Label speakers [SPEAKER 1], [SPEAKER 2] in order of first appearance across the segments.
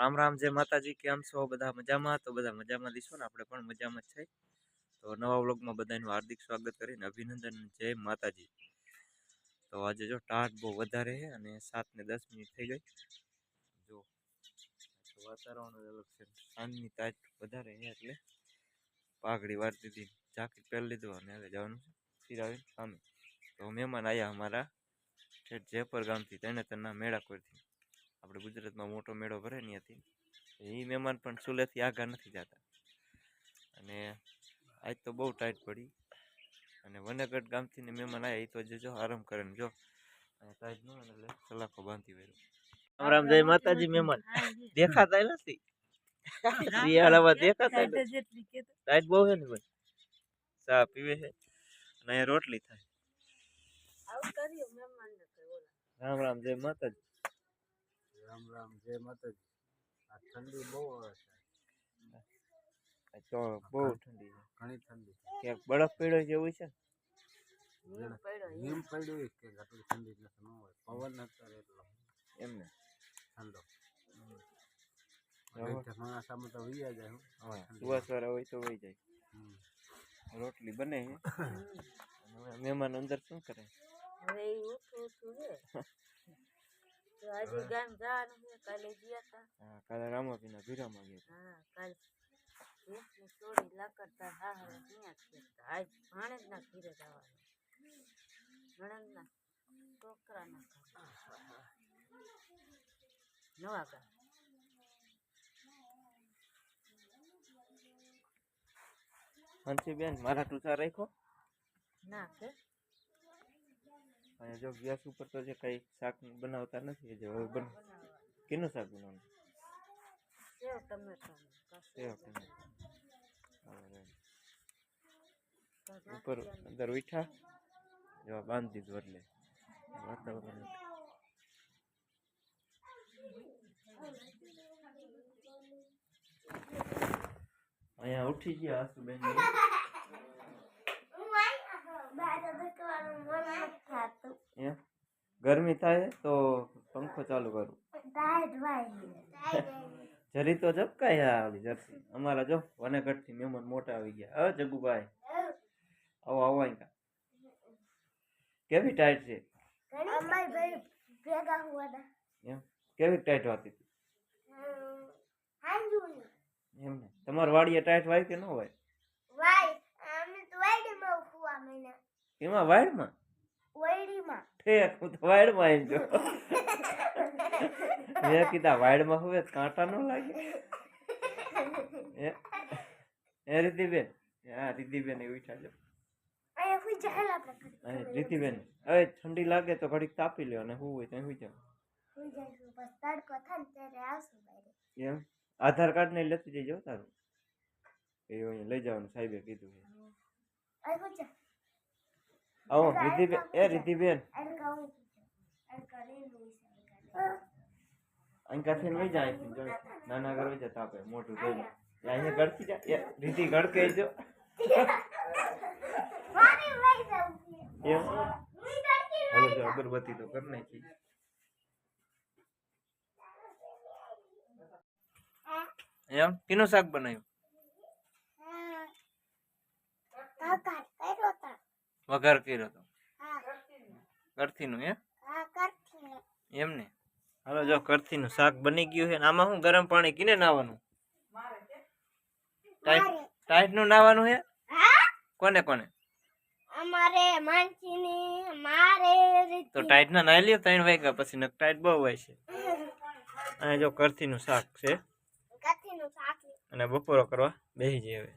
[SPEAKER 1] રામ રામ, જય માતાજી, કેમ છો? બધા મજામાં? તો બધા મજામાં દીશો ને આપણે પણ મજામાં છે. તો નવા વ્લોગમાં બધાનું હાર્દિક સ્વાગત કરીને અભિનંદન, જય માતાજી. તો આજે જો ટાટ બહુ વધારે છે અને સાત ને દસ મિનિટ થઈ ગઈ. જો વાતાવરણ અલગ છે. સાંજની તાજ વધારે છે એટલે પાઘડી વાર દીધી. જાકેટ પહેરી લીધું અને હવે જવાનું છે ફિરાવીને સામે. તો મહેમાન આવ્યા અમારા ઠેઠ જયપર ગામથી તેને તેના મેળા કોરથી આપણે ગુજરાતમાં મોટો મેળો ભરે ને ત્યાંથી એ મહેમાન પણ સુલેથી આગા નથી જતા. અને આજ તો બહુ ટાઈટ પડી. અને વનગઢ ગામથી ને મહેમાન આવ્યા એ તો જજો આરામ કરે ને જો. ટાઈટ ન એટલે સલાખો બાંધી વેરો રામ રામ જય માતાજી મહેમાન. દેખાતા નથી. શિયાળામાં દેખાતા ટાઈટ બહુ છે ને ભાઈ. ચા પીવે છે અને અહીંયા રોટલી થાય. રામ રામ જય માતાજી.
[SPEAKER 2] રામ રામ જય માતાજી. આ ઠંડી બહુ આવે છે.
[SPEAKER 1] તો બહુ ઠંડી છે.
[SPEAKER 2] ઘણી ઠંડી
[SPEAKER 1] ક્યાંક બરફ પડ્યો જેવું છે? ને
[SPEAKER 2] હિમ હોય કે આટલી ઠંડી નથી ન હોય. પવન અત્યારે એટલો.
[SPEAKER 1] એમને
[SPEAKER 2] ઠંડો.
[SPEAKER 1] માણસ
[SPEAKER 2] આમાં તો વૈયા જાય
[SPEAKER 1] સુવાસવાળા હોય તો વહી જાય.
[SPEAKER 2] હમ.
[SPEAKER 1] રોટલી બને હવે મહેમાન અંદર શું કરે?
[SPEAKER 3] હવે છે. તો આજે ગામ જવાનું છે કાલે ગયા તા
[SPEAKER 1] હા કાલે રામાપીના ભીરામાં ગયા
[SPEAKER 3] હા કાલે ભેંસની ચોરી લાકડતા હાહરે ત્યાં જ આજ ભાણેજના ઘીરે જવાનું નણંદના છોકરાના. નવા ગામ
[SPEAKER 1] હંસીબેન મારા ટૂચા રાખો
[SPEAKER 3] ના કે
[SPEAKER 1] અને જો ગેસ ઉપર તો જે કઈ શાક બનાવતા નથી જે હવે બન કેનું શાક બનાવવાનું?
[SPEAKER 3] સેવ ટમેટાનું
[SPEAKER 1] સેવ ટમેટા. હવે ઉપર અંદર ઉઠા જો આ બાંધી દીધું એટલે. વાતાવરણ. અહીંયા ઉઠી ગયા આસુબેન એમ ગરમી થાય તો પંખો ચાલુ કરું. જરી તો ઝપકાય હા ઓલી જર્સી. અમારા જો વનેગઢથી મહેમાન મોટા આવી ગયા. હવે જગુભાઈ? આવો આવો અહીંયા કેવી ટાઈટ છે? કેવી ટાઈટ વાતી હતી? એમ ને. તમારે વાડીએ ટાઈટ વાય કે ન હોય? એમાં વાયડમાં. ઠેક હું તો વાયડમાં આવી જો મેં કીધા વાયડમાં હવે કાંટા ન લાગે. એ રીતિબેન? હા રીતિબેન એ ઉઠા જો અને રીતિબેન હવે ઠંડી લાગે તો ઘડીક તાપી લ્યો અને હું હોય હુઈ જાવ એમ? આધાર કાર્ડ ને લેતી જવું તારું. એ લઈ જવાનું સાહેબે કીધું. આવો રીતિબેન એ રીતિબેન અહીં કાથી વહી જાય અહીંથી જો નાના ઘર વહી જતા આપે મોટું જોઈને એ અહીંયા ગળતી જાય એ રીતિ ગળકે જો એમ હવે જો અગરબત્તી તો કરી નાખી એમ કેનું શાક બનાવ્યું વઘાર કર્યો તો? કરથીનું એમ? એમ ને હાલો જો કરથીનું શાક બની ગયું છે. આમાં શું ગરમ પાણી કીને નાવાનું? ટાઈટ ટાઈટનું નાવાનું છે? કોને કોને?
[SPEAKER 4] અમારે માનસીની મારે
[SPEAKER 1] તો ટાઈટ ના નાઈ લ્યો ત્રણ વાગ્યા પછી નક ટાઈટ બહુ હોય છે. અને જો કરથીનું શાક છે
[SPEAKER 4] શાક
[SPEAKER 1] અને બપોરો કરવા બેસી જઈએ હવે.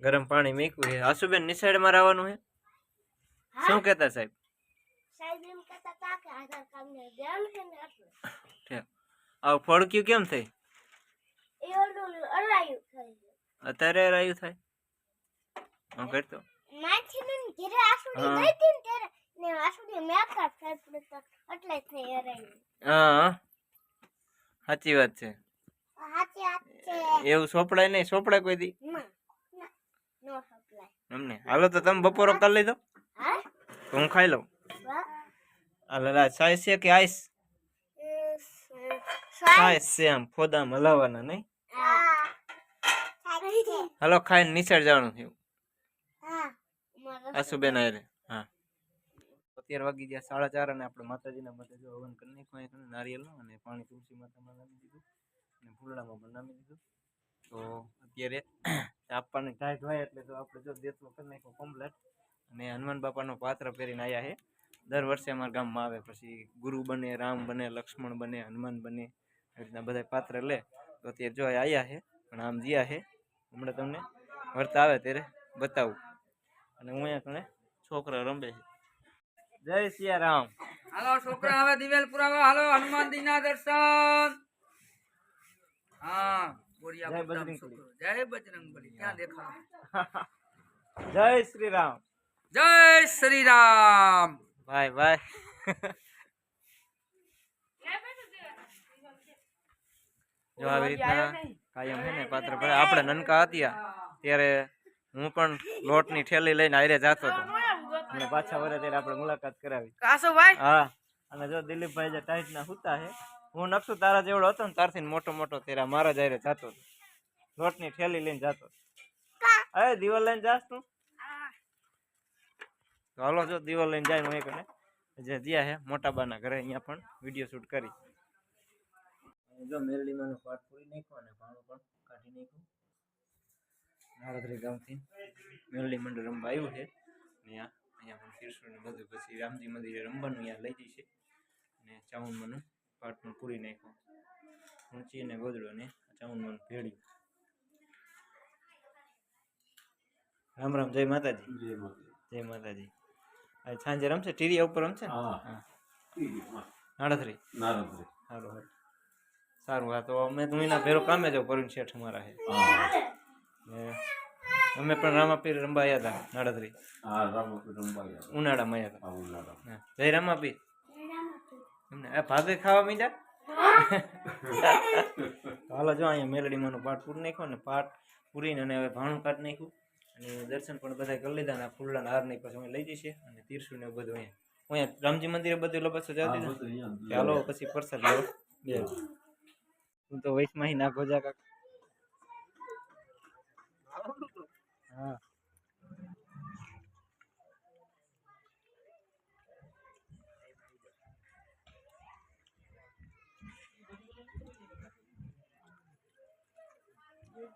[SPEAKER 1] ગરમ પાણી મૂક્યું છે. આસુબેન નિસાઈડમાં રહેવાનું છે? શું કહેતા સાહેબ? આવું ફળક્યું કેમ થઈ? અત્યારે રાયું થાય? હું કરતો? સાચી વાત છે. એવું સોપડાય નહીં સોપડા કોઈ દી. એમને. હાલો તો તમે બપોરો કરી લીધો તો હું ખાઈ લઉં. હાલો, રાજ, સાઈઝ છે કે આઈસ સાઈસ છે આમ, ફોદામાં હલાવવાના, નહીં? હાલો, ખાઈને નિસળ જવાનું થયું આસુબેન આયરે હા. અત્યારે વાગી ગયા સાડા ચાર અને આપણે માતાજીના માટે જો હવન કરી નાખ્યું નારિયેલનું અને પાણી તુલસી માતામાં નામી દીધું અને ફૂલડામાં પણ નામી દીધું. તો અત્યારે આપવાની ટાઈટ હોય એટલે તો આપણે જો દેતલો કરી નાખ્યો કમ્પ્લેટ અને હનુમાન બાપાનો પાત્ર પહેરીને આવ્યા છે દર વર્ષે અમારા ગામમાં આવે. પછી ગુરુ બને, રામ બને, લક્ષ્મણ બને, હનુમાન બને એવી રીતના બધા પાત્ર લે. તો અત્યારે જો આવ્યા છે પણ આમ જ્યાં છે હમણાં તમને વર્તા આવે ત્યારે બતાવું. અને હું અહીંયા કણે છોકરા રમે છે જય સિયારામ.
[SPEAKER 5] હાલો, છોકરા, હવે દિવેલ પુરાવા. હાલો હનુમાનજી ના દર્શન. હા. બોરિયા
[SPEAKER 1] જય
[SPEAKER 5] ક્યાં
[SPEAKER 1] શ્રી રામ
[SPEAKER 5] જય શ્રી રામ
[SPEAKER 1] ભાઈ ભાઈ. જો આવી રીતના કાયમ હે ને પાત્ર ભરે આપણે નનકા હતા ત્યારે હું પણ લોટની ઠેલી લઈને આયરે જાતો હતો. અને પાછા વરે ત્યારે આપણે મુલાકાત કરાવી.
[SPEAKER 5] કાસો ભાઈ
[SPEAKER 1] હા અને જો દિલીપભાઈ જે ટાઈટ ના હુતા છે હું નકશો તારા જેવડો હતો ને તારથી મોટો મોટો તેરા મારા જયારે જતો લોટની થેલી લઈને જતો અરે દિવાલ લઈને જાસ તું? તો હાલો જો દીવાલ લઈને જાય હું એક ને. જે જ્યાં હે મોટા બાના ઘરે અહીંયા પણ વીડિયો શૂટ કરી. જો મેરડીમાં પાઠ પૂરી નાખ્યો અને ભાણું પણ કાઢી નાખ્યું. નારદરી ગામથી મેરડી મંડળ રમવા આવ્યું છે. અહીંયા અહીંયા પણ કૃષ્ણ ને બધું પછી રામજી મંદિરે રમવાનું અહીંયા લઈ જઈ છે. અને ચામુંડમાનું પાઠ પણ પૂરી નાખ્યો. ઊંચી અને ગોદડો ને ચામુંડમાનું ભેળ્યું. રામ રામ જય માતાજી. જય માતાજી. આજે સાંજે રમશે ટીરિયા ઉપર રમશે? નાડત્રી હા. નાડથરી સારું સારું સારું હા તો અમે તો એના ભેરો કામે જાવ પરુણ શેઠ અમારા હે. અમે પણ રામાપીર આવ્યા હતા નાડથરી ઉનાળામાં આવ્યા હતા. હા. જય રામાપીર. એમને આ ભાગે ખાવા મીંડા? તો હાલો જો અહીંયા મેલડીમાંનો પાઠ પૂરી નાખ્યો ને પાઠ પૂરીને અને હવે ભાણું કાઢ નાખ્યું. અને દર્શન પણ બધા કરી લીધા અને ફૂલડાના હાર નહીં પછી અમે લઈ જઈશે અને તીરસું ને બધું અહીંયા. અહીંયા રામજી મંદિરે બધું લબસો જતી ચાલો પછી પરસાદ લેવો. બે. હું તો વૈશમાં ના ગોજા કાક. હા.